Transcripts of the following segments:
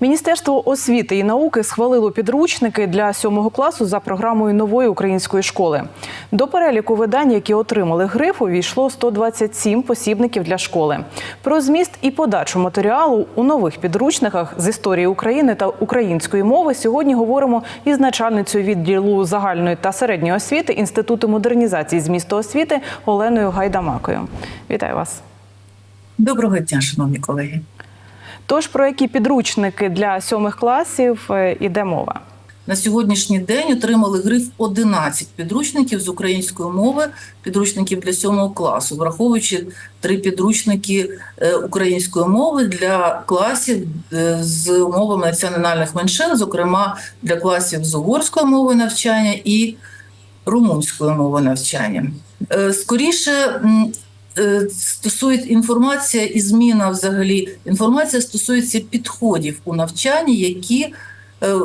Міністерство освіти і науки схвалило підручники для сьомого класу за програмою нової української школи. До переліку видань, які отримали гриф, увійшло 127 посібників для школи. Про зміст і подачу матеріалу у нових підручниках з історії України та української мови сьогодні говоримо із начальницею відділу загальної та середньої освіти Інституту модернізації змісту освіти Оленою Гайдамакою. Вітаю вас. Доброго дня, шановні колеги. Тож про які підручники для сьомих класів е, іде мова? На сьогоднішній день отримали гриф 11 підручників з української мови, підручників для сьомого класу, враховуючи три підручники е, української мови для класів е, з мовами національних меншин, зокрема для класів з угорської мови навчання і румунської мови навчання. Скоріше стосується інформація і зміна взагалі. Інформація стосується підходів у навчанні, які е,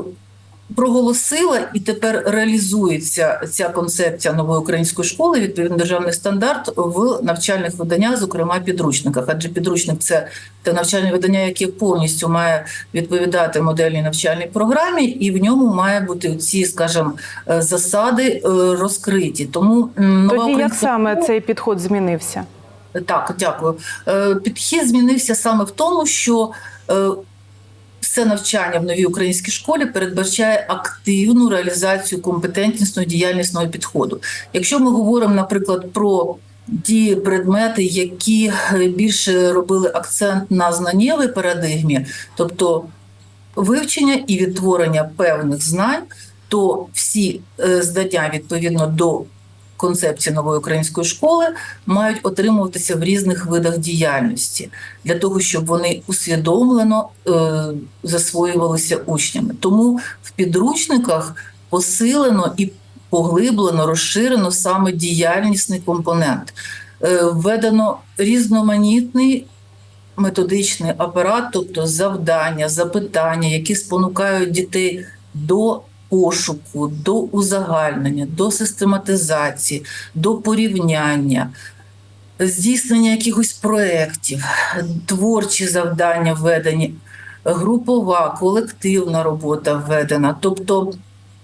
проголосила і тепер реалізується ця концепція нової української школи відповідно державний стандарт в навчальних виданнях, зокрема підручниках. Адже підручник це те навчальне видання, яке повністю має відповідати модельній навчальній програмі, і в ньому має бути ці, скажімо, е, засади е, розкриті. Тому нова Тоді як саме цей підход змінився? Так, дякую. Е, Підхід змінився саме в тому, що е, все навчання в новій українській школі передбачає активну реалізацію компетентнісного діяльнісного підходу. Якщо ми говоримо, наприклад, про ті предмети, які більше робили акцент на знаннєвій парадигмі, тобто вивчення і відтворення певних знань, то всі е, здання відповідно до концепції нової української школи мають отримуватися в різних видах діяльності для того, щоб вони усвідомлено е, засвоювалися учнями. Тому в підручниках посилено і поглиблено, розширено саме діяльнісний компонент. Е, введено різноманітний методичний апарат, тобто завдання, запитання, які спонукають дітей до пошуку, до узагальнення, до систематизації, до порівняння, здійснення якихось проєктів, творчі завдання введені, групова, колективна робота введена. Тобто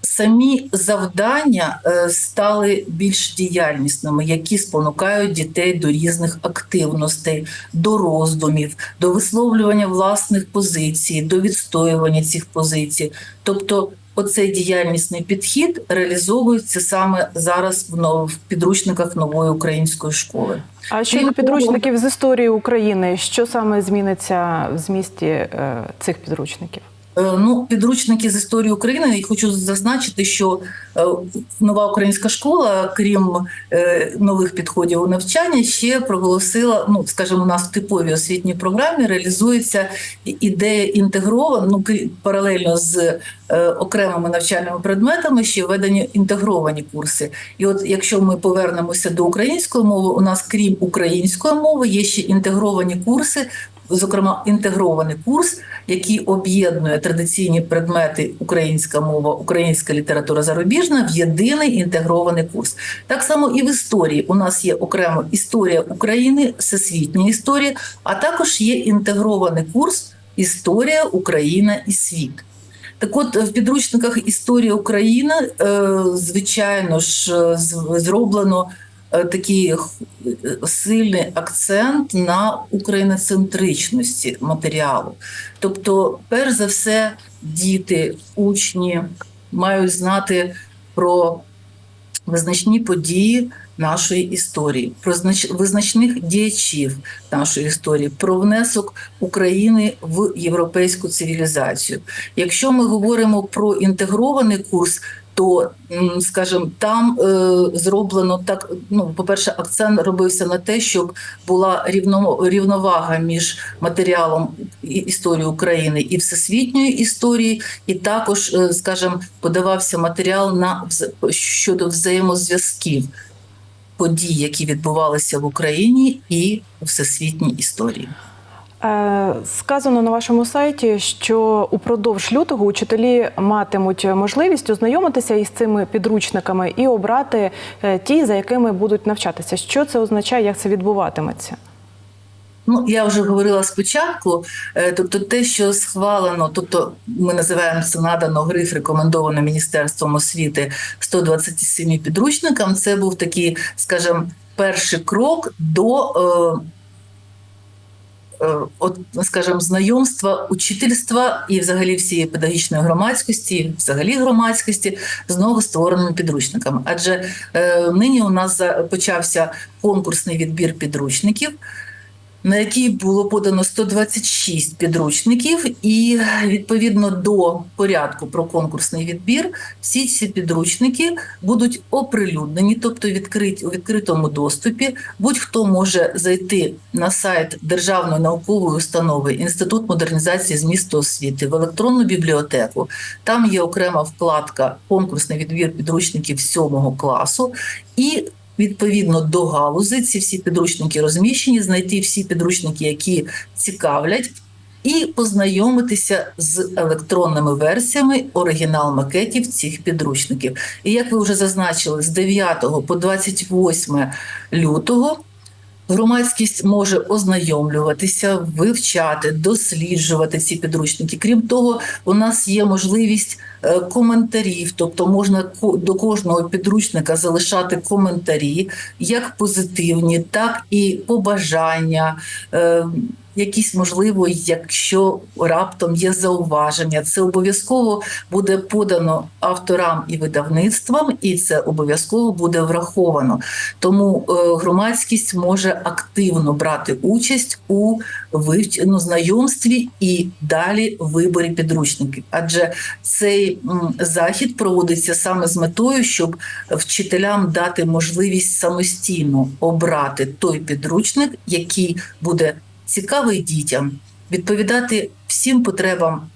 самі завдання е, стали більш діяльнісними, які спонукають дітей до різних активностей, до роздумів, до висловлювання власних позицій, до відстоювання цих позицій. Тобто, оцей діяльнісний підхід реалізовується саме зараз в нов- підручниках нової української школи. А щодо підручників з історії України, що саме зміниться в змісті е, цих підручників? Е, Ну, підручники з історії України. І хочу зазначити, що е, нова українська школа, крім е, нових підходів у навчання, ще проголосила. Ну, скажімо, у нас в типовій освітній програмі реалізується ідея інтегрована, ну паралельно з окремими навчальними предметами, ще введені інтегровані курси. І от якщо ми повернемося до української мови, у нас крім української мови є ще інтегровані курси. Зокрема, інтегрований курс, який об'єднує традиційні предмети українська мова, українська література зарубіжна в єдиний інтегрований курс. Так само і в історії у нас є окремо історія України, всесвітня історія, а також є інтегрований курс Історія Україна і світ. Так от в підручниках Історія України, е, звичайно ж, е, зроблено такий е, сильний акцент на україноцентричності матеріалу. Тобто, перш за все, діти, учні мають знати про визначні події нашої історії, про знач- визначних діячів нашої історії, про внесок України в європейську цивілізацію. Якщо ми говоримо про інтегрований курс, то м, скажімо, там е, зроблено так. Ну, по-перше, акцент робився на те, щоб була рівно, рівновага між матеріалом історії України і всесвітньої історії, і також, е, скажімо, подавався матеріал на щодо взаємозв'язків подій, які відбувалися в Україні і всесвітній історії. Е, Сказано на вашому сайті, що упродовж лютого учителі матимуть можливість ознайомитися із цими підручниками і обрати е, ті, за якими будуть навчатися. Що це означає, як це відбуватиметься? Ну, я вже говорила спочатку, е, тобто те, що схвалено, тобто ми називаємо це надано гриф рекомендовано Міністерством освіти 127 підручникам, це був такий, скажімо, перший крок до. Е, От, скажімо, знайомства учительства і взагалі всієї педагогічної громадськості, і взагалі громадськості з новоствореними підручниками. Адже е, нині у нас почався конкурсний відбір підручників на який було подано 126 підручників, і відповідно до порядку про конкурсний відбір, всі ці підручники будуть оприлюднені, тобто відкриті у відкритому доступі. Будь-хто може зайти на сайт Державної наукової установи Інститут модернізації змісту освіти в електронну бібліотеку. Там є окрема вкладка Конкурсний відбір підручників 7 класу. І Відповідно до галузи, ці всі підручники розміщені, знайти всі підручники, які цікавлять, і познайомитися з електронними версіями оригінал-макетів цих підручників. І як ви вже зазначили, з 9 по 28 лютого громадськість може ознайомлюватися, вивчати, досліджувати ці підручники. Крім того, у нас є можливість е, коментарів, тобто можна до кожного підручника залишати коментарі, як позитивні, так і побажання. Якісь можливо, якщо раптом є зауваження, це обов'язково буде подано авторам і видавництвам, і це обов'язково буде враховано. Тому е, громадськість може активно брати участь у вивч... ну, знайомстві і далі виборі підручників. Адже цей захід проводиться саме з метою, щоб вчителям дати можливість самостійно обрати той підручник, який буде цікавий дітям, відповідати всім потребам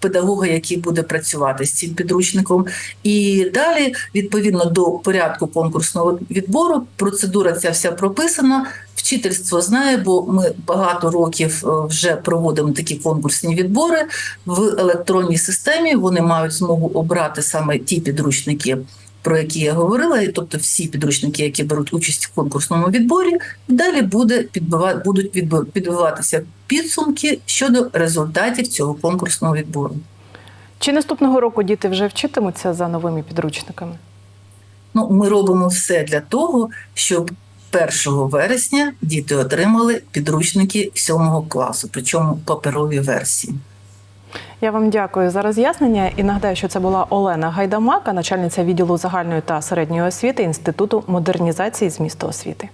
педагога, який буде працювати з цим підручником. І далі, відповідно до порядку конкурсного відбору, процедура ця вся прописана. Вчительство знає, бо ми багато років е, вже проводимо такі конкурсні відбори в електронній системі. Вони мають змогу обрати саме ті підручники, про які я говорила, і тобто всі підручники, які беруть участь в конкурсному відборі, далі буде підбива, будуть підбиватися підсумки щодо результатів цього конкурсного відбору. Чи наступного року діти вже вчитимуться за новими підручниками? Ну, ми робимо все для того, щоб 1 вересня діти отримали підручники 7 класу, причому паперові версії. Я вам дякую за роз'яснення і нагадаю, що це була Олена Гайдамака, начальниця відділу загальної та середньої освіти Інституту модернізації змісту освіти.